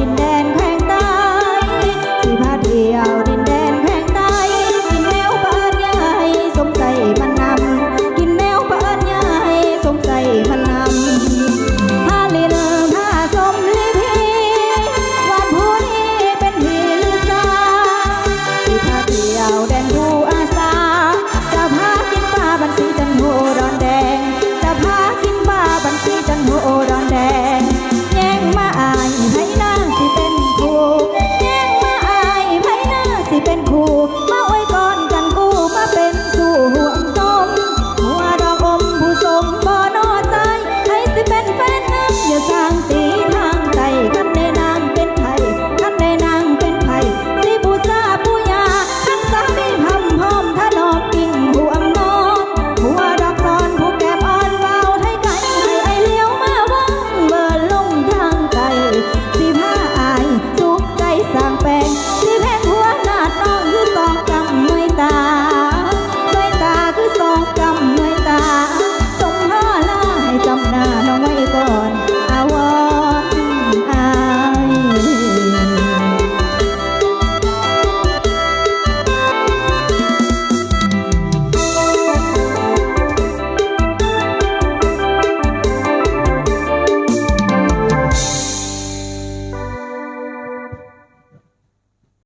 ดินแดนแข้งใต้สิพาเที่ยวดินแดนแข้งใต้กินแมวเปิดใหญ่สมใจมันนำกินแมวเปิดใหญ่สมใจมันนำพาลีเลอพาสมลิพีวัดผู้นี้เป็นที่ลือาสิพาเที่ยวแดนผู้อาสาจะพากินปลาบันสีจันโหดแดงจะพากินปลาบันสีจันโหดอน हो